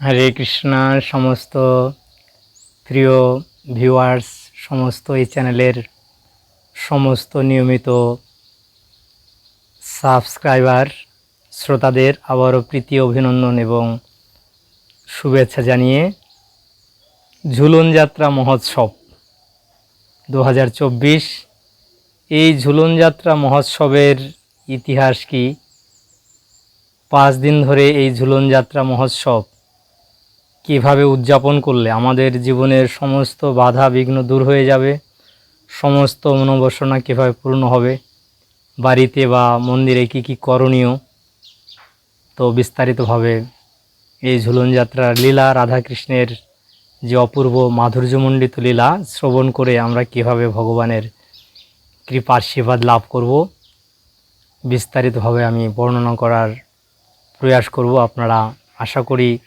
হরে কৃষ্ণ, সমস্ত প্রিয় ভিউয়ার্স সমস্ত এই চ্যানেলের সমস্ত নিয়মিত সাবস্ক্রাইবার শ্রোতাদের আবারও প্রীতি, অভিনন্দন এবং শুভেচ্ছা জানিয়ে ঝুলন যাত্রা মহোৎসব দু হাজার চব্বিশ। এই ঝুলন যাত্রা মহোৎসবের ইতিহাস কি? পাঁচ দিন ধরে এই ঝুলন যাত্রা মহোৎসব কীভাবে উদযাপন করলে আমাদের জীবনের সমস্ত বাধা বিঘ্ন দূর হয়ে যাবে? সমস্ত মনোবাসনা কীভাবে পূর্ণ হবে? বাড়িতে বা মন্দিরে কি কি করণীয়? তো বিস্তারিতভাবে এই ঝুলন যাত্রার লীলা, রাধাকৃষ্ণের যে অপূর্ব মাধুর্যমণ্ডিত লীলা, শ্রবণ করে আমরা কীভাবে ভগবানের কৃপার আশীর্বাদ লাভ করব? বিস্তারিতভাবে আমি বর্ণনা করার প্রয়াস করব। আপনারা আশা করি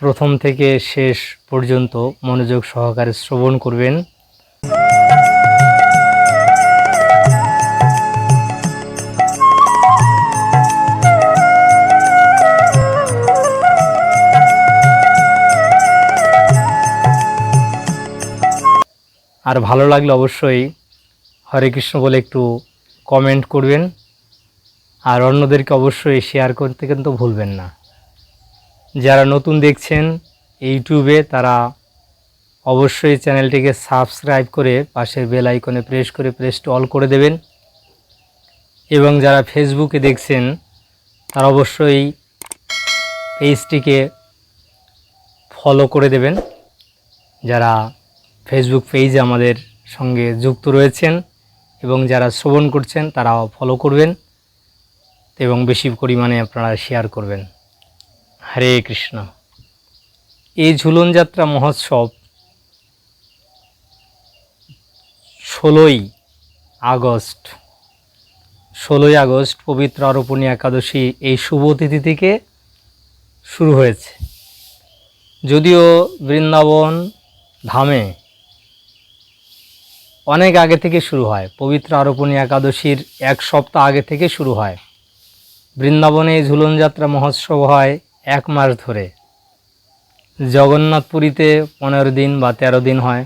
প্রথম থেকে শেষ পর্যন্ত মনোযোগ সহকারে শ্রবণ করবেন। আর ভালো লাগলে অবশ্যই হরে কৃষ্ণ বলে একটু কমেন্ট করবেন। আর অন্যদেরকে অবশ্যই শেয়ার করতে কিন্তু ভুলবেন না। যারা নতুন দেখছেন ইউটিউবে, তারা অবশ্যই চ্যানেলটিকে সাবস্ক্রাইব করে পাশের বেল আইকনে প্রেস করে প্রেসটি অল করে দেবেন। এবং যারা ফেসবুকে দেখছেন, তারা অবশ্যই পেজটিকে ফলো করে দেবেন। যারা ফেসবুক পেজে আমাদের সঙ্গে যুক্ত রয়েছেন এবং যারা শ্রবণ করছেন, তারাও ফলো করবেন এবং বেশি পরিমাণে আপনারা শেয়ার করবেন। হরে কৃষ্ণ। এই ঝুলন যাত্রা মহোৎসব ষোলোই আগস্ট। ষোলোই আগস্ট পবিত্র আরোপণী একাদশী এই শুভ তিথি থেকে শুরু হয়েছে। যদিও বৃন্দাবন ধামে অনেক আগে থেকে শুরু হয়, পবিত্র আরোপণী একাদশীর এক সপ্তাহ আগে থেকে শুরু হয়। বৃন্দাবনে ঝুলন যাত্রা মহোৎসব হয় এক মাস ধরে। জগন্নাথপুরীতে পনেরো দিন বা তেরো দিন হয়।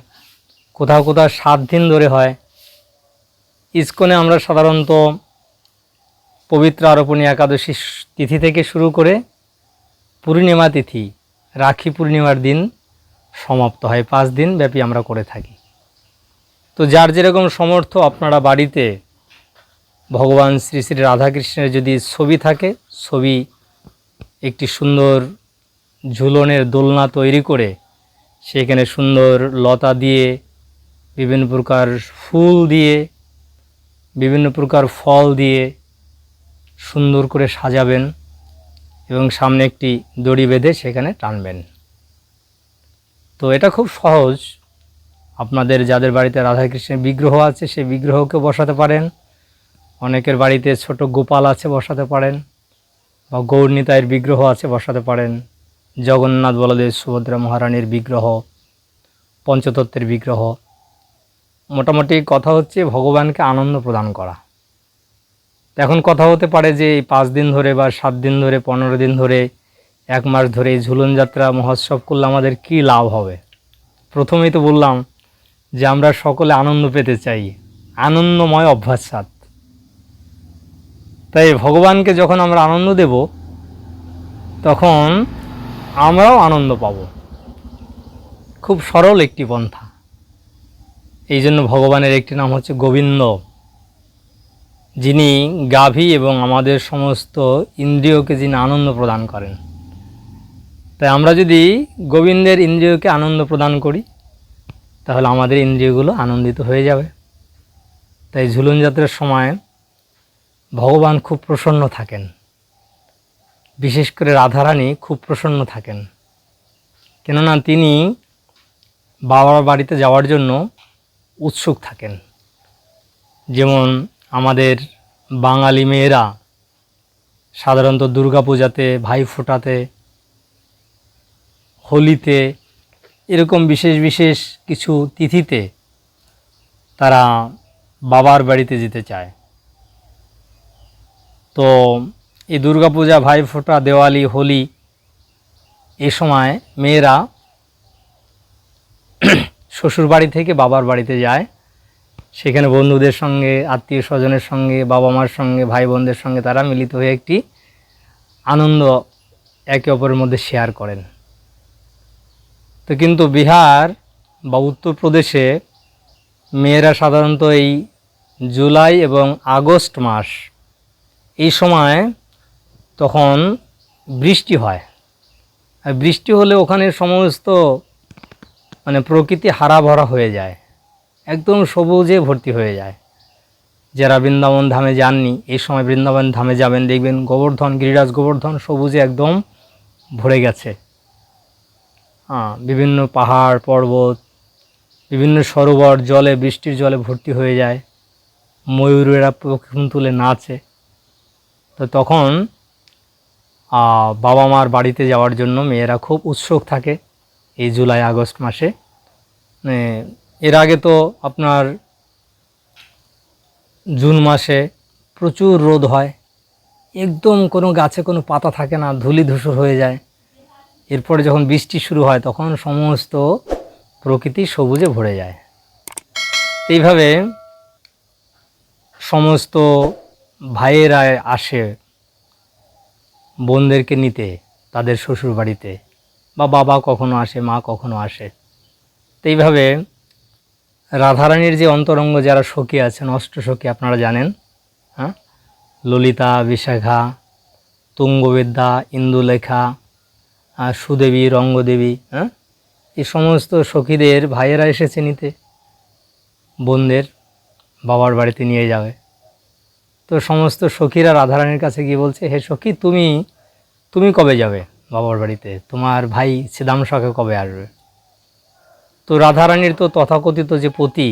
কোথাও কোথাও সাত দিন ধরে হয়। ইস্কনে আমরা সাধারণত পবিত্র আরোপণী একাদশী তিথি থেকে শুরু করে পূর্ণিমা তিথি, রাখি পূর্ণিমার দিন সমাপ্ত হয়। পাঁচ দিন ব্যাপী আমরা করে থাকি। তো যার যেরকম সমর্থ আপনারা বাড়িতে ভগবান শ্রী শ্রী রাধাকৃষ্ণের যদি ছবি থাকে, ছবি একটি সুন্দর ঝুলনের দোলনা তৈরি করে সেখানে সুন্দর লতা দিয়ে, বিভিন্ন প্রকার ফুল দিয়ে, বিভিন্ন প্রকার ফল দিয়ে সুন্দর করে সাজাবেন এবং সামনে একটি দড়ি বেঁধে সেখানে টানবেন। তো এটা খুব সহজ। আপনাদের, যাদের বাড়িতে রাধাকৃষ্ণের বিগ্রহ আছে, সেই বিগ্রহকে বসাতে পারেন। অনেকের বাড়িতে ছোট গোপাল আছে, বসাতে পারেন। বা গৌরনীতায়ের বিগ্রহ আছে, বসাতে পারেন। জগন্নাথ বলদেব, সুভদ্রা মহারানীর বিগ্রহ, পঞ্চতত্ত্বের বিগ্রহ। মোটামুটি কথা হচ্ছে ভগবানকে আনন্দ প্রদান করা। এখন কথা হতে পারে যে এই পাঁচ দিন ধরে বা সাত দিন ধরে, পনেরো দিন ধরে, এক মাস ধরে এই ঝুলন যাত্রা, মহোৎসব করলে আমাদের কী লাভ হবে? প্রথমেই তো বললাম যে আমরা সকলে আনন্দ পেতে চাই। আনন্দময় অভ্যাসাত তাই ভগবানকে যখন আমরা আনন্দ দেব, তখন আমরাও আনন্দ পাব। খুব সরল একটি পন্থা। এই জন্য ভগবানের একটি নাম হচ্ছে গোবিন্দ। যিনি গাভী এবং আমাদের সমস্ত ইন্দ্রিয়কে যিনি আনন্দ প্রদান করেন। তাই আমরা যদি গোবিন্দের ইন্দ্রিয়কে আনন্দ প্রদান করি, তাহলে আমাদের ইন্দ্রিয়গুলো আনন্দিত হয়ে যাবে। তাই ঝুলন যাত্রার সময় ভগবান খুব প্রসন্ন থাকেন। বিশেষ করে রাধারানী খুব প্রসন্ন থাকেন। কেননা তিনি বাবার বাড়িতে যাওয়ার জন্য উৎসুক থাকেন। যেমন আমাদের বাঙালি মেয়েরা সাধারণত দুর্গাপূজাতে ভাই ফোটাতে হোলিতে এরকম বিশেষ বিশেষ কিছু তিথিতে তারা বাবার বাড়িতে যেতে চায়। তো এই দুর্গাপূজা, ভাইফোঁটা, দেওয়ালি, হোলি, এ সময় মেয়েরা শ্বশুর বাড়ি থেকে বাবার বাড়িতে যায়। সেখানে বন্ধুদের সঙ্গে আত্মীয় স্বজনের সঙ্গে বাবা মার সঙ্গে ভাই বোনদের সঙ্গে তারা মিলিত হয়ে একটি আনন্দ একে অপরের মধ্যে শেয়ার করেন। তো কিন্তু বিহার বা উত্তরপ্রদেশে মেয়েরা সাধারণত এই জুলাই এবং আগস্ট মাস এই সময় তখন বৃষ্টি হয়। আর বৃষ্টি হলে ওখানে সমস্ত মানে প্রকৃতি হারা ভরা হয়ে যায়। একদম সবুজে ভর্তি হয়ে যায়। যারা বৃন্দাবন ধামে যাননি, এই সময় বৃন্দাবন ধামে যাবেন, দেখবেন গোবর্ধন, গিরিরাজ গোবর্ধন সবুজে একদম ভরে গেছে। হ্যাঁ বিভিন্ন পাহাড়, পর্বত, বিভিন্ন সরোবর, জলে, বৃষ্টির জলে ভর্তি হয়ে যায়। ময়ূরেরা প্রক্ষণ তুলে নাচে। তো তখন বাবা মার বাড়িতে যাওয়ার জন্য মেয়েরা খুব উৎসুক থাকে এই জুলাই, আগস্ট মাসে। এর আগে তো আপনার জুন মাসে প্রচুর রোদ হয়, একদম কোনো গাছে কোনো পাতা থাকে না, ধুলি ধূসর হয়ে যায়। এরপরে যখন বৃষ্টি শুরু হয়, তখন সমস্ত প্রকৃতি সবুজে ভরে যায়। এইভাবে সমস্ত ভাইয়েরা আসে বোনদেরকে নিতে তাদের শ্বশুর বাড়িতে বা বাবা কখনো আসে, মা কখনো আসে। তো এইভাবে রাধারানীর যে অন্তরঙ্গ যারা সখী আছেন, অষ্ট সখী আপনারা জানেন হ্যাঁ? ললিতা, বিশাখা, তুঙ্গবিদ্যা, ইন্দুলেখা সুদেবী, রঙ্গদেবী হ্যাঁ? এই সমস্ত সখীদের ভাইয়েরা এসেছে নিতে। বোনদের বাবার বাড়িতে নিয়ে যাবে। তো সমস্ত সখীরা রাধারানীর কাছে গিয়ে বলছে, হে সখী, তুমি তুমি কবে যাবে বাবার বাড়িতে? তোমার ভাই সিদাম শাকে কবে আসবে? তো রাধারানীর তো তথাকথিত যে পতি,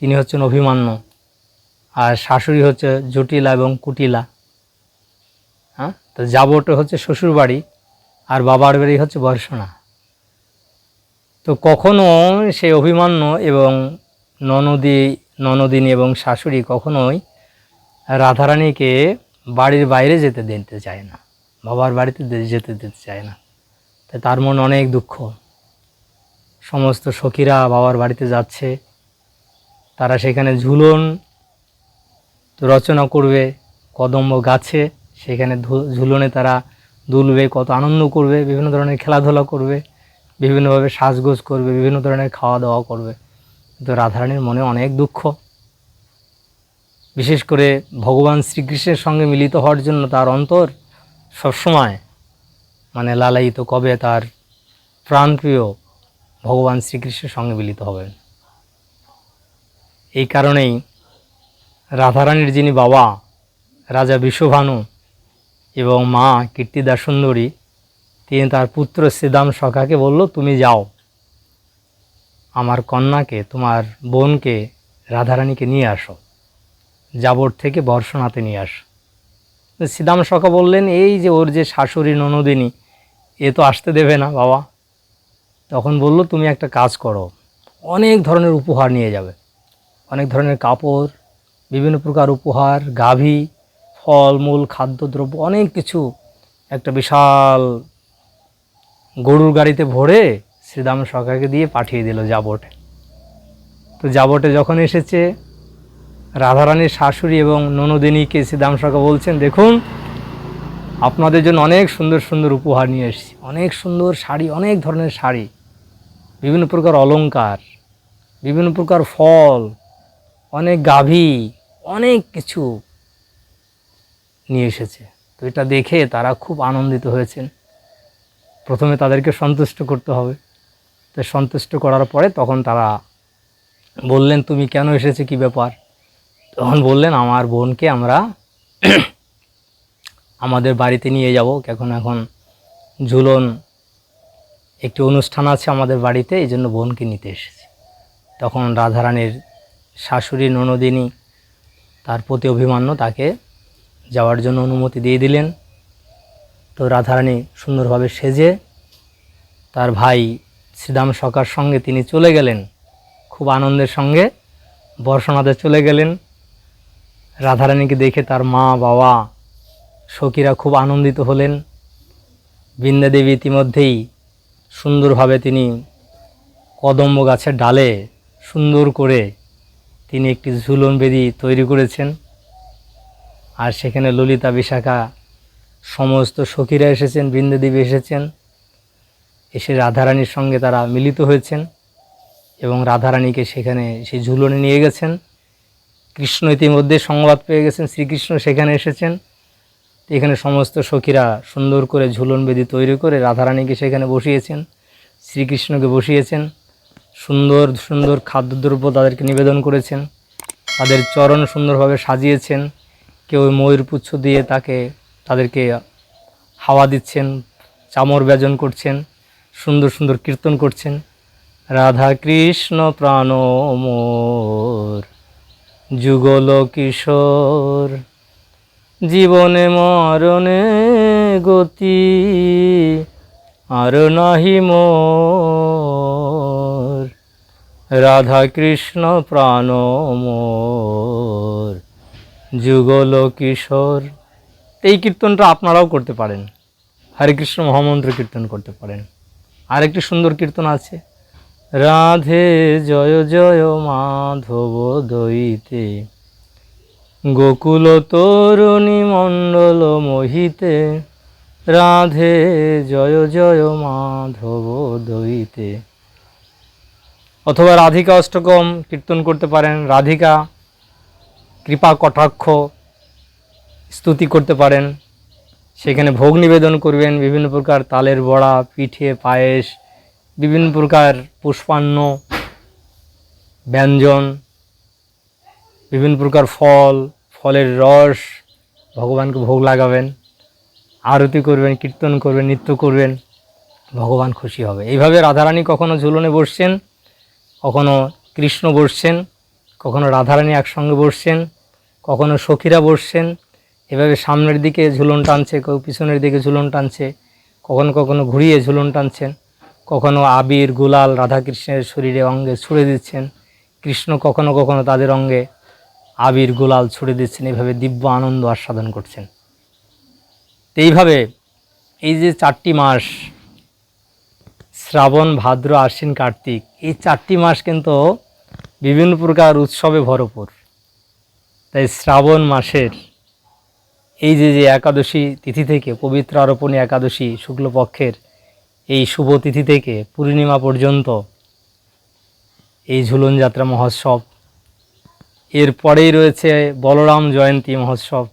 তিনি হচ্ছেন অভিমান্য, আর শাশুড়ি হচ্ছে জটিলা এবং কুটিলা। হ্যাঁ? তো যাবটা হচ্ছে শ্বশুর বাড়ি, আর বাবার বাড়ি হচ্ছে বর্ষণা তো কখনো সেই অভিমান্য এবং ননদী, ননদিনী এবং শাশুড়ি কখনোই রাধারানীকে বাড়ির বাইরে যেতে দিতে চায় না, বাবার বাড়িতে যেতে দিতে চায় না। তাই তার মনে অনেক দুঃখ। সমস্ত সখীরা বাবার বাড়িতে যাচ্ছে। তারা সেখানে ঝুলন রচনা করবে, কদম্ব গাছে। সেখানে ঝুলনে তারা দুলবে, কত আনন্দ করবে, বিভিন্ন ধরনের খেলাধুলা করবে, বিভিন্নভাবে সাজগোজ করবে, বিভিন্ন ধরনের খাওয়া দাওয়া করবে। কিন্তু রাধারানীর মনে অনেক দুঃখ। বিশেষ করে ভগবান শ্রীকৃষ্ণের সঙ্গে মিলিত হওয়ার জন্য তার অন্তর সবসময় মানে লালায়িত কবে তার প্রাণপ্রিয় ভগবান শ্রীকৃষ্ণের সঙ্গে মিলিত হবেন এই কারণেই রাধারানীর যিনি বাবা, রাজা বিশ্বভানু এবং মা কীর্তিদা সুন্দরী, তিনি তার পুত্র শ্রীদাম সখাকে বলল, তুমি যাও। আমার কন্যাকে, তোমার বোনকে, রাধারানীকে নিয়ে আসো। জাবর থেকে বর্ষণাতে নিয়ে আস। শ্রীদাম সখা বললেন, এই যে ওর যে শাশুড়ি ননদিনী, এ তো আসতে দেবে না বাবা। তখন বলল, তুমি একটা কাজ করো, অনেক ধরনের উপহার নিয়ে যাবে। অনেক ধরনের কাপড়, বিভিন্ন প্রকার উপহার, গাভী ফলমূল খাদ্যদ্রব্য অনেক কিছু একটা বিশাল গরুর গাড়িতে ভরে শ্রীদাম সরকারকে দিয়ে পাঠিয়ে দিল জাবটে তো জাবটে যখন এসেছে রাধারানীর শাশুড়ি এবং ননদিনীকে শ্রীদাম সরকার বলছেন, দেখুন, আপনাদের জন্য অনেক সুন্দর সুন্দর উপহার নিয়ে এসেছি। অনেক সুন্দর শাড়ি, অনেক ধরনের শাড়ি। বিভিন্ন প্রকার অলংকার, বিভিন্ন প্রকার ফল, অনেক গাভী, অনেক কিছু নিয়ে এসেছে। তো এটা দেখে তারা খুব আনন্দিত হয়েছেন। প্রথমে তাদেরকে সন্তুষ্ট করতে হবে। তো সন্তুষ্ট করার পরে তখন তারা বললেন, তুমি কেন এসেছে? কি ব্যাপার? তখন বললেন, আমার বোনকে আমরা আমাদের বাড়িতে নিয়ে যাব। এখন এখন ঝুলন একটি অনুষ্ঠান আছে আমাদের বাড়িতে, এই জন্য বোনকে নিতে এসেছি। তখন রাধারানীর শাশুড়ি ননদিনী তার প্রতি অভিমান্য তাকে যাওয়ার জন্য অনুমতি দিয়ে দিলেন। তো রাধারানী সুন্দরভাবে সেজে তার ভাই শ্রীদাম সকার সঙ্গে তিনি চলে গেলেন। খুব আনন্দের সঙ্গে বর্ষণাতে চলে গেলেন। রাধারানীকে দেখে তার মা, বাবা, সখীরা খুব আনন্দিত হলেন। বৃন্দা দেবী ইতিমধ্যেই সুন্দরভাবে তিনি কদম্ব গাছের ডালে সুন্দর করে তিনি একটি ঝুলন বেদি তৈরি করেছেন। আর সেখানে ললিতা, বিশাখা সমস্ত সখীরা এসেছেন, বৃন্দাদেবী এসেছেন। এসে রাধারানীর সঙ্গে তারা মিলিত হয়েছেন এবং রাধারানীকে সেখানে সেই ঝুলনে নিয়ে গেছেন। কৃষ্ণ ইতিমধ্যে সংবাদ পেয়ে গেছেন, শ্রীকৃষ্ণ সেখানে এসেছেন। এখানে সমস্ত সখীরা সুন্দর করে ঝুলন বেদি তৈরি করে রাধারানীকে সেখানে বসিয়েছেন, শ্রীকৃষ্ণকে বসিয়েছেন, সুন্দর সুন্দর খাদ্যদ্রব্য তাদেরকে নিবেদন করেছেন, তাদের চরণ সুন্দরভাবে সাজিয়েছেন, কেউ ময়ূরপুচ্ছ দিয়ে তাকে, তাদেরকে হাওয়া দিচ্ছেন, চামর ব্যজন করছেন, সুন্দর সুন্দর কীর্তন করছেন। রাধা কৃষ্ণ প্রাণ মোর। যুগল কিশোর, জীবনে মরণে গতি আর নাহি মোর। রাধা কৃষ্ণ প্রাণ মোর। যুগল কিশোর, এই কীর্তনটা আপনারাও করতে পারেন। হরে কৃষ্ণ মহামন্ত্র কীর্তন করতে পারেন। আরেকটি সুন্দর কীর্তন আছে। রাধে জয় জয় মাধব দইতে। গোকুল তরুণী মণ্ডল মোহিতে, রাধে জয় জয় মাধব দইতে। অথবা রাধিকা অষ্টকম কীর্তন করতে পারেন, রাধিকা কৃপা কটাক্ষ স্তুতি করতে পারেন। সেখানে ভোগ নিবেদন করবেন, বিভিন্ন প্রকার তালের বড়া, পিঠে, পায়েস বিভিন্ন প্রকার পুষ্পান্ন, ব্যঞ্জন, বিভিন্ন প্রকার ফল, ফলের রস, ভগবানকে ভোগ লাগাবেন, আরতি করবেন, কীর্তন করবেন, নৃত্য করবেন, ভগবান খুশি হবে। এইভাবে রাধারানী কখনো ঝুলনে বসছেন, কখনো কৃষ্ণ বসছেন, কখনো রাধারানী একসঙ্গে বসছেন, কখনো সখীরা বসছেন, এভাবে সামনের দিকে ঝুলন টানছে, কেউ পিছনের দিকে ঝুলন টানছে, কখনো কখনো ঘুরিয়ে ঝুলন টানছেন। কখনো আবির, গুলাল, রাধাকৃষ্ণের শরীরে অঙ্গে ছুড়ে দিচ্ছেন। কৃষ্ণ কখনো কখনো তাদের অঙ্গে আবির, গুলাল ছুড়ে দিচ্ছেন। এইভাবে দিব্য আনন্দ আস্বাদন করছেন। এইভাবে এই যে চারটি মাস, শ্রাবণ, ভাদ্র, আশ্বিন, কার্তিক, এই চারটি মাস কিন্তু বিভিন্ন প্রকার উৎসবে ভরপুর। তাই শ্রাবণ মাসের এই যে যে একাদশী তিথি থেকে পবিত্র আরোপণী একাদশী শুক্লপক্ষের এই শুভ তিথি থেকে পূর্ণিমা পর্যন্ত এই ঝুলন যাত্রা মহোৎসব। এরপরেই রয়েছে বলরাম জয়ন্তী মহোৎসব,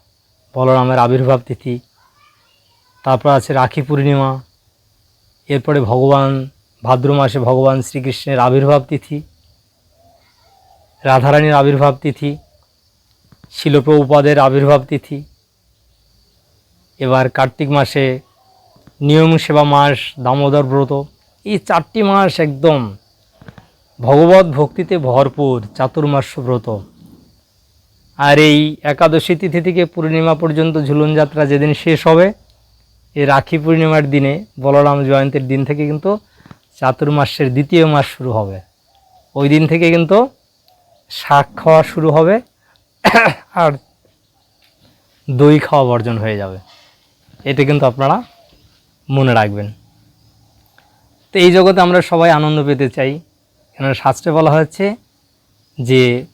বলরামের আবির্ভাব তিথি। তারপর আছে রাখি পূর্ণিমা। এরপরে ভগবান, ভাদ্র মাসে ভগবান শ্রীকৃষ্ণের আবির্ভাব তিথি, রাধারানীর আবির্ভাব তিথি, শিলপ্রভুপাদের আবির্ভাব তিথি। এবার কার্তিক মাসে নিয়ম সেবা মাস, দামোদর ব্রত। এই চারটি মাস একদম ভগবত ভক্তিতে ভরপুর চাতুর্মাস ব্রত। আর এই একাদশী তিথি থেকে পূর্ণিমা পর্যন্ত ঝুলন যাত্রা যেদিন শেষ হবে, এই রাখি পূর্ণিমার দিনে বলরাম জয়ন্তীর দিন থেকে কিন্তু চাতুর্মাসের দ্বিতীয় মাস শুরু হবে। ওই দিন থেকে কিন্তু শাক খাওয়া শুরু হবে আর দই খাওয়া বর্জন হয়ে যাবে। এটা কিন্তু আপনারা মনে রাখবেন। তো এই জগতে আমরা সবাই আনন্দ পেতে চাই। কেন শাস্ত্রে বলা হচ্ছে যে,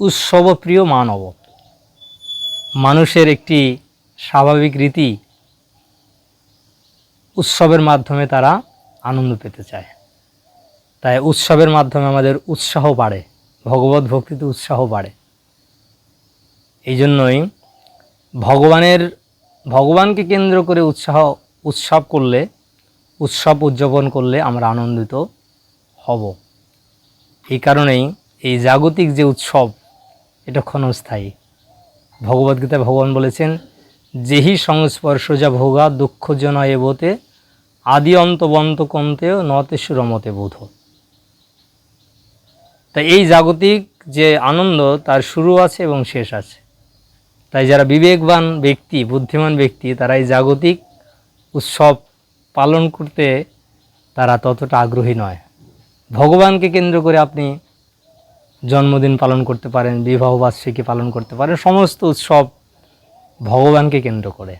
উৎসব প্রিয় মানব। মানুষের একটি স্বাভাবিক রীতি উৎসবের মাধ্যমে তারা আনন্দ পেতে চায়। তাই উৎসবের মাধ্যমে আমাদের উৎসাহ বাড়ে, ভগবত ভক্তিতে উৎসাহ বাড়ে। এই জন্যই ভগবানের, ভগবানকে কেন্দ্র করে উৎসাহ উৎসব করলে, উৎসব উদযাপন করলে আমরা আনন্দিত হব। এই কারণেই এই জাগতিক যে উৎসব, এটা ক্ষণস্থায়ী। ভগবদ্গীতায় ভগবান বলেছেন, যেহি সংস্পর্শ যা ভোগা দুঃখ জনা এবতে আদি অন্ত বন্ত কন্তেও নতেশু রমতে বোধ। তাই এই জাগতিক যে আনন্দ, তার শুরু আছে এবং শেষ আছে। তাই যারা বিবেকবান ব্যক্তি, বুদ্ধিমান ব্যক্তি, তারা এই জাগতিক উৎসব পালন করতে তারা ততটা আগ্রহী নয়। ভগবানকে কেন্দ্র করে আপনি জন্মদিন পালন করতে পারেন, বিবাহ বার্ষিকী পালন করতে পারেন, সমস্ত উৎসব ভগবানকে কেন্দ্র করে।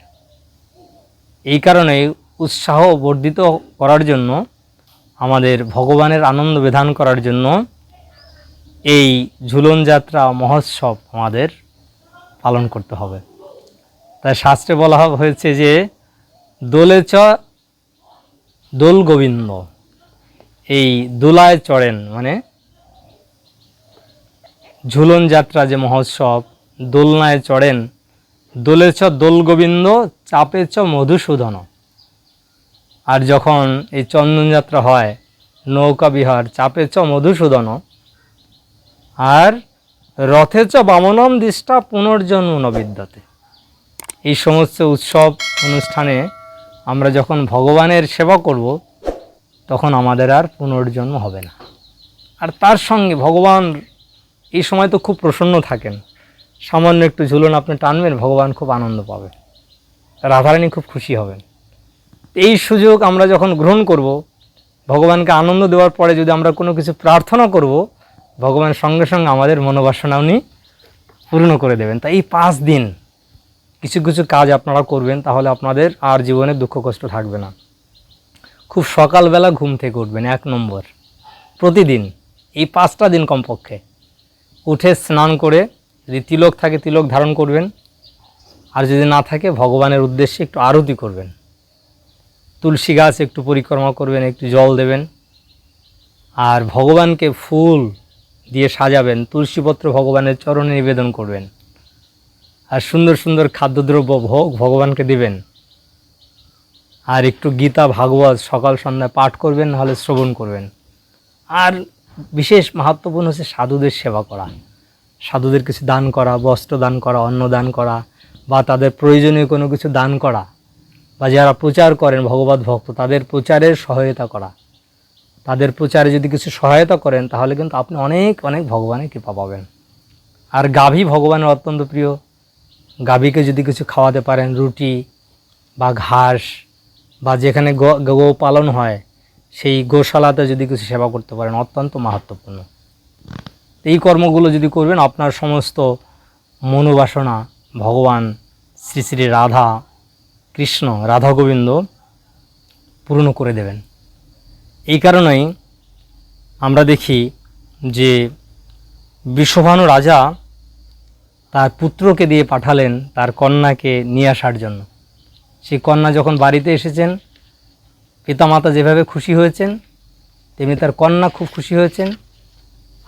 এই কারণে উৎসাহ বর্ধিত করার জন্য, আমাদের ভগবানের আনন্দ বিধান করার জন্য এই ঝুলন যাত্রা মহোৎসব আমাদের পালন করতে হবে। তাই শাস্ত্রে বলা হয়েছে যে দোলে চ, দোল গোবিন্দ। এই দোলায় চড়েন মানে ঝুলন যাত্রা যে মহোৎসব, দোলনায় চড়েন। দোলে চ, দোল গোবিন্দ চাপে চ, মধুসূদন। আর যখন এই চন্দনযাত্রা হয়, নৌকা বিহার চাপে চ, মধুসূদন। আর রথে চ, বামনম দৃষ্টা, পুনর্জন্ম নবিদ্যাতে। এই সমস্ত উৎসব অনুষ্ঠানে আমরা যখন ভগবানের সেবা করব, তখন আমাদের আর পুনর্জন্ম হবে না। আর তার সঙ্গে ভগবান, এই সময় তো খুব প্রসন্ন থাকেন। সামান্য একটু ঝুলন আপনি টানবেন, ভগবান খুব আনন্দ পাবেন রাধারানী খুব খুশি হবেন। এই সুযোগ আমরা যখন গ্রহণ করব, ভগবানকে আনন্দ দেওয়ার পরে যদি আমরা কোনো কিছু প্রার্থনা করব, ভগবান সঙ্গে সঙ্গে আমাদের মনোবাসনা উনি পূর্ণ করে দেবেন। তাই এই পাঁচ দিন কিছু কিছু কাজ আপনারা করবেন, তাহলে আপনাদের আর জীবনে দুঃখ কষ্ট থাকবে না। খুব সকালবেলা ঘুম থেকে উঠবেন, এক নম্বর। প্রতিদিন, এই পাঁচটা দিন কমপক্ষে। উঠে স্নান করে যদি তিলক থাকে, তিলক ধারণ করবেন। আর যদি না থাকে, ভগবানের উদ্দেশ্যে একটু আরতি করবেন। তুলসী গাছ একটু পরিক্রমা করবেন, একটু জল দেবেন। আর ভগবানকে ফুল দিয়ে সাজাবেন তুলসীপত্র ভগবানের চরণে নিবেদন করবেন। আর সুন্দর সুন্দর খাদ্যদ্রব্য ভোগ ভগবানকে দিবেন। আর একটু গীতা, ভাগবত সকাল সন্ধ্যায় পাঠ করবেন, নাহলে শ্রবণ করবেন। আর বিশেষ মাহাত্মপূর্ণ হচ্ছে সাধুদের সেবা করা। সাধুদের কিছু দান করা, বস্ত্র দান করা, অন্ন দান করা, বা তাদের প্রয়োজনীয় কোনো কিছু দান করা, বা যারা প্রচার করেন, ভগবত ভক্ত, তাদের প্রচারের সহায়তা করা। তাদের প্রচারে যদি কিছু সহায়তা করেন, তাহলে কিন্তু আপনি অনেক অনেক ভগবানের কৃপা পাবেন। আর গাভী ভগবানের অত্যন্ত প্রিয় গাভীকে যদি কিছু খাওয়াতে পারেন, রুটি বা ঘাস বা যেখানে গো পালন হয়, সেই গোশালাতে যদি কিছু সেবা করতে পারেন, অত্যন্ত মাহাত্মপূর্ণ এই কর্মগুলো যদি করবেন, আপনার সমস্ত মনোবাসনা, ভগবান শ্রী শ্রী রাধা কৃষ্ণ রাধা গোবিন্দ পূর্ণ করে দেবেন। এই কারণেই আমরা দেখি যে বিশ্বভানু রাজা তার পুত্রকে দিয়ে পাঠালেন তার কন্যাকে নিয়ে আসার জন্য। সেই কন্যা যখন বাড়িতে এসেছেন, পিতামাতা যেভাবে খুশি হয়েছেন, তেমনি তার কন্যা খুব খুশি হয়েছেন,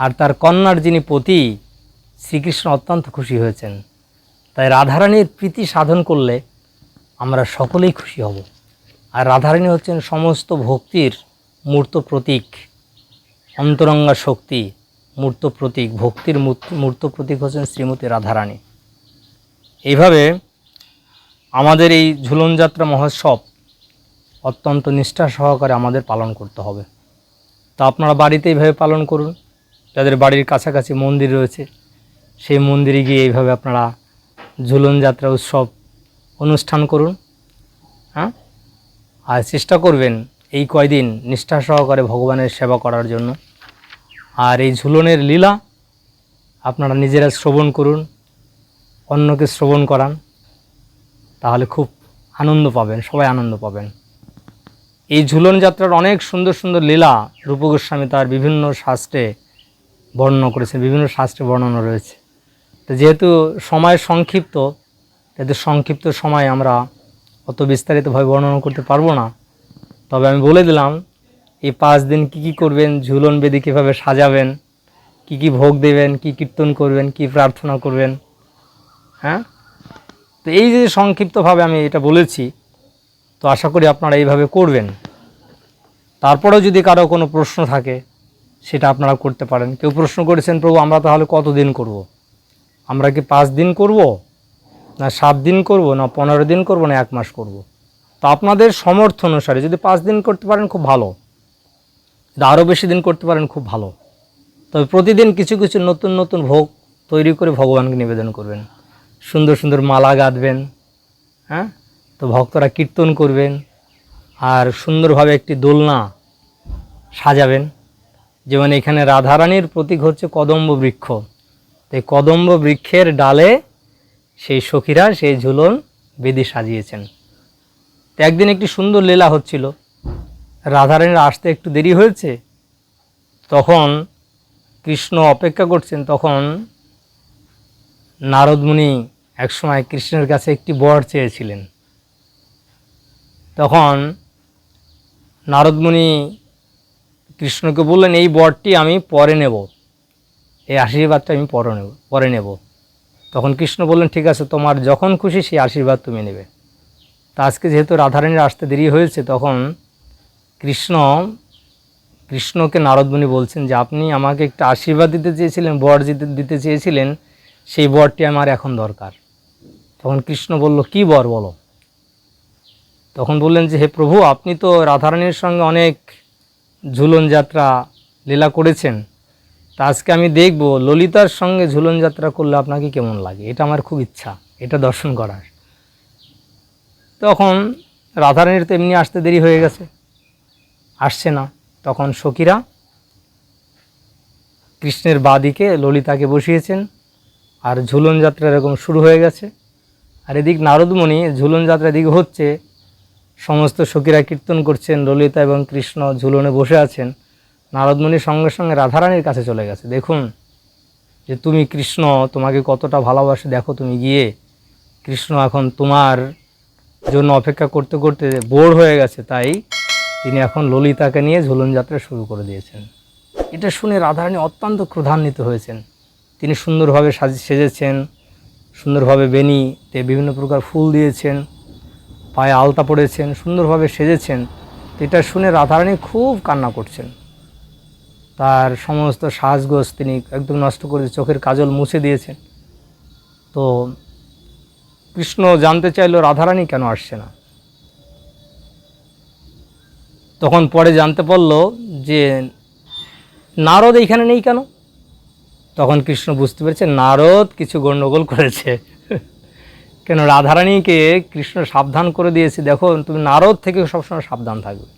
আর তার কন্যার যিনি পতি, শ্রীকৃষ্ণ অত্যন্ত খুশি হয়েছেন। তাই রাধারানীর প্রীতি সাধন করলে আমরা সকলেই খুশি হব। আর রাধারানী হচ্ছেন সমস্ত ভক্তির মূর্ত প্রতীক, অন্তরঙ্গা শক্তি মূর্ত প্রতীক, ভক্তির মূর্ত- প্রতীক হচ্ছেন শ্রীমতী রাধারানী। এইভাবে আমাদের এই ঝুলনযাত্রা মহোৎসব অত্যন্ত নিষ্ঠা সহকারে আমাদের পালন করতে হবে। তা আপনারা বাড়িতে এইভাবে পালন করুন। যাদের বাড়ির কাছাকাছি মন্দির রয়েছে, সেই মন্দিরে গিয়ে এইভাবে আপনারা ঝুলন যাত্রা উৎসব অনুষ্ঠান করুন। হ্যাঁ? আর চেষ্টা করবেন এই কয়দিন নিষ্ঠা সহকারে ভগবানের সেবা করার জন্য। আর এই ঝুলনের লীলা আপনারা নিজেরা শ্রবণ করুন, অন্যকে শ্রবণ করান, তাহলে খুব আনন্দ পাবেন, সবাই আনন্দ পাবেন। এই ঝুলন যাত্রার অনেক সুন্দর সুন্দর লীলা রূপ গোস্বামী তার বিভিন্ন শাস্ত্রে বর্ণনা করেছেন, বিভিন্ন শাস্ত্রে বর্ণনা রয়েছে। তো যেহেতু সময় সংক্ষিপ্ত তাদের সংক্ষিপ্ত সময় আমরা অত বিস্তারিতভাবে বর্ণনা করতে পারব না, তবে আমি বলে দিলাম এই পাঁচ দিন কি কি করবেন, ঝুলন বেদি কীভাবে সাজাবেন, কি কি ভোগ দেবেন, কি কীর্তন করবেন, কি প্রার্থনা করবেন হ্যাঁ? তো এই যে সংক্ষিপ্তভাবে আমি এটা বলেছি, তো আশা করি আপনারা এইভাবে করবেন। তারপরেও যদি কারও কোনো প্রশ্ন থাকে, সেটা আপনারা করতে পারেন। কেউ প্রশ্ন করেছেন, প্রভু, আমরা তাহলে কত দিন করব। আমরা কি পাঁচ দিন করব? না সাত দিন করব? না পনেরো দিন করব? না এক মাস করব। তো আপনাদের সমর্থ অনুসারে যদি পাঁচ দিন করতে পারেন, খুব ভালো। যদি আরও বেশি দিন করতে পারেন, খুব ভালো। তবে প্রতিদিন কিছু কিছু নতুন নতুন ভোগ তৈরি করে ভগবানকে নিবেদন করবেন। সুন্দর সুন্দর মালা গাঁথবেন হ্যাঁ? তো ভক্তরা কীর্তন করবেন আর সুন্দরভাবে একটি দোলনা সাজাবেন। যেমন এখানে রাধারানীর প্রতীক হচ্ছে কদম্ব বৃক্ষ। তো এই কদম্ব বৃক্ষের ডালে সেই সখীরা, সেই ঝুলন বেদি সাজিয়েছেন। তো একদিন একটি সুন্দর লীলা হচ্ছিল। রাধারানীর আসতে একটু দেরি হয়েছে? তখন কৃষ্ণ অপেক্ষা করছেন, তখন নারদমুনি একসময় কৃষ্ণের কাছে একটি বর চেয়েছিলেন। তখন নারদমুনি কৃষ্ণকে বললেন, এই বরটি আমি পরে নেব। এই আশীর্বাদটা আমি পরে নেব পরে নেব। তখন কৃষ্ণ বললেন, ঠিক আছে, তোমার যখন খুশি সেই আশীর্বাদ তুমি নেবে। তা আজকে যেহেতু রাধারানীর আসতে দেরি হয়েছে, তখন কৃষ্ণ, কৃষ্ণকে নারদমণি বলছেন যে, আপনি আমাকে একটা আশীর্বাদ দিতে চেয়েছিলেন, বর দিতে দিতে চেয়েছিলেন, সেই বরটি আমার এখন দরকার। তখন কৃষ্ণ বলল, কি বর বলো? তখন বললেন যে, হে প্রভু, আপনি তো রাধারানীর সঙ্গে অনেক ঝুলন যাত্রা লীলা করেছেন। তা আজকে আমি দেখব, ললিতার সঙ্গে ঝুলন যাত্রা করলে আপনাকে কেমন লাগে? এটা আমার খুব ইচ্ছা, এটা দর্শন করার। তখন রাধারানীর তো এমনি আসতে দেরি হয়ে গেছে। আসছে না। তখন সখীরা কৃষ্ণের বাদিকে ললিতাকে বসিয়েছেন। আর ঝুলন যাত্রা এরকম শুরু হয়ে গেছে। আর এদিক নারদমণি ঝুলন যাত্রা এদিকে হচ্ছে। সমস্ত সখীরা কীর্তন করছেন, ললিতা এবং কৃষ্ণ ঝুলনে বসে আছেন। নারদমণির সঙ্গে সঙ্গে রাধারানীর কাছে চলে গেছে। দেখুন যে তুমি কৃষ্ণ, তোমাকে কতটা ভালোবাসে। দেখো তুমি গিয়ে কৃষ্ণ এখন তোমার জন্য অপেক্ষা করতে করতে বোর হয়ে গেছে। তাই তিনি এখন ললিতাকে নিয়ে ঝুলন যাত্রা শুরু করে দিয়েছেন। এটা শুনে রাধারানী অত্যন্ত ক্রোধান্বিত হয়েছেন। তিনি সুন্দরভাবে সাজ, সেজেছেন, সুন্দরভাবে বেনিতে বিভিন্ন প্রকার ফুল দিয়েছেন, পায়ে আলতা পড়েছেন সুন্দরভাবে সেজেছেন। এটা শুনে রাধারানী খুব কান্না করছেন। তার সমস্ত সাজগোজ তিনি একদম নষ্ট করে চোখের কাজল মুছে দিয়েছেন। তো কৃষ্ণ জানতে চাইলো রাধারানী কেন আসছে না। তখন পরে জানতে পারল যে নারদ এইখানে নেই কেন? তখন কৃষ্ণ বুঝতে পেরেছে, নারদ কিছু গণ্ডগোল করেছে। কেন রাধারানীকে কৃষ্ণ সাবধান করে দিয়েছে, দেখো তুমি নারদ থেকে সবসময় সাবধান থাকবে।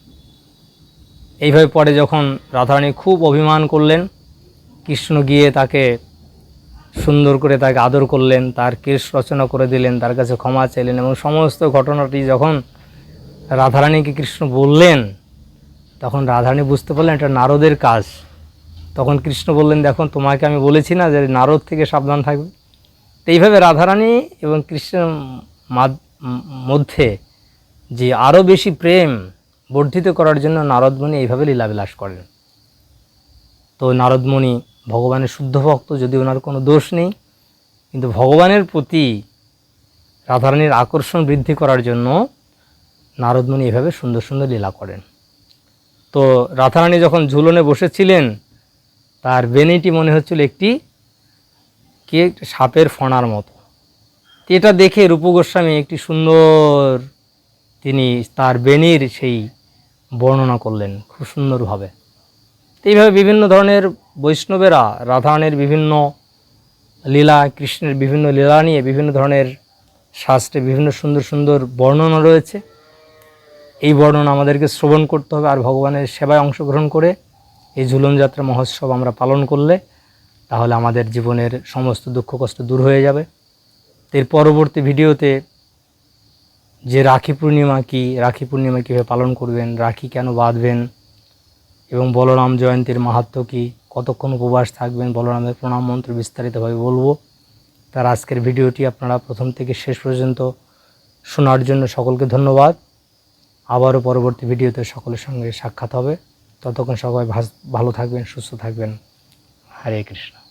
এইভাবে পরে যখন রাধারানী খুব অভিমান করলেন, কৃষ্ণ গিয়ে তাকে সুন্দর করে তাকে আদর করলেন, তার কেশ রচনা করে দিলেন, তার কাছে ক্ষমা চাইলেন এবং সমস্ত ঘটনাটি যখন রাধারানীকে কৃষ্ণ বললেন তখন রাধারানী বুঝতে পারলেন এটা নারদের কাজ। তখন কৃষ্ণ বললেন, দেখুন, তোমাকে আমি বলেছি না যে নারদ থেকে সাবধান থাকবে। তো এইভাবে রাধারানী এবং কৃষ্ণের মধ্যে যে আরও বেশি প্রেম বর্ধিত করার জন্য নারদমণি এইভাবে লীলাবিলাস করেন। তো নারদমণি ভগবানের শুদ্ধ ভক্ত, যদি ওনার কোনো দোষ নেই, কিন্তু ভগবানের প্রতি রাধারানীর আকর্ষণ বৃদ্ধি করার জন্য নারদমণি এভাবে সুন্দর সুন্দর লীলা করেন। তো রাধারানী যখন ঝুলনে বসেছিলেন, তার বেনিটি মনে হচ্ছিল একটি কে? সাপের ফণার মতো। এটা দেখে রূপ গোস্বামী একটি সুন্দর তিনি তার বেনির সেই বর্ণনা করলেন খুব সুন্দরভাবে। এইভাবে বিভিন্ন ধরনের বৈষ্ণবেরা, রাধারানীর বিভিন্ন লীলা, কৃষ্ণের বিভিন্ন লীলা নিয়ে বিভিন্ন ধরনের শাস্ত্রে বিভিন্ন সুন্দর সুন্দর বর্ণনা রয়েছে। এই বর্ণনা আমাদেরকে শ্রবণ করতে হবে আর ভগবানের সেবায় অংশগ্রহণ করে এই ঝুলন যাত্রা মহোৎসব আমরা পালন করলে তাহলে আমাদের জীবনের সমস্ত দুঃখ কষ্ট দূর হয়ে যাবে। এর পরবর্তী ভিডিওতে যে রাখি পূর্ণিমা কি, রাখি পূর্ণিমা কীভাবে পালন করবেন, রাখি কেন বাঁধবেন এবং বলরাম জয়ন্তীর মাহাত্ম্য কী, কতক্ষণ উপবাস থাকবেন, বলরামের প্রণাম মন্ত্র বিস্তারিতভাবে বলব। তার আজকের ভিডিওটি আপনারা প্রথম থেকে শেষ পর্যন্ত শোনার জন্য সকলকে ধন্যবাদ। আবারও পরবর্তী ভিডিওতে সকলের সঙ্গে সাক্ষাৎ হবে। ততক্ষণ সবাই ভালো থাকবেন, সুস্থ থাকবেন। হরে কৃষ্ণ।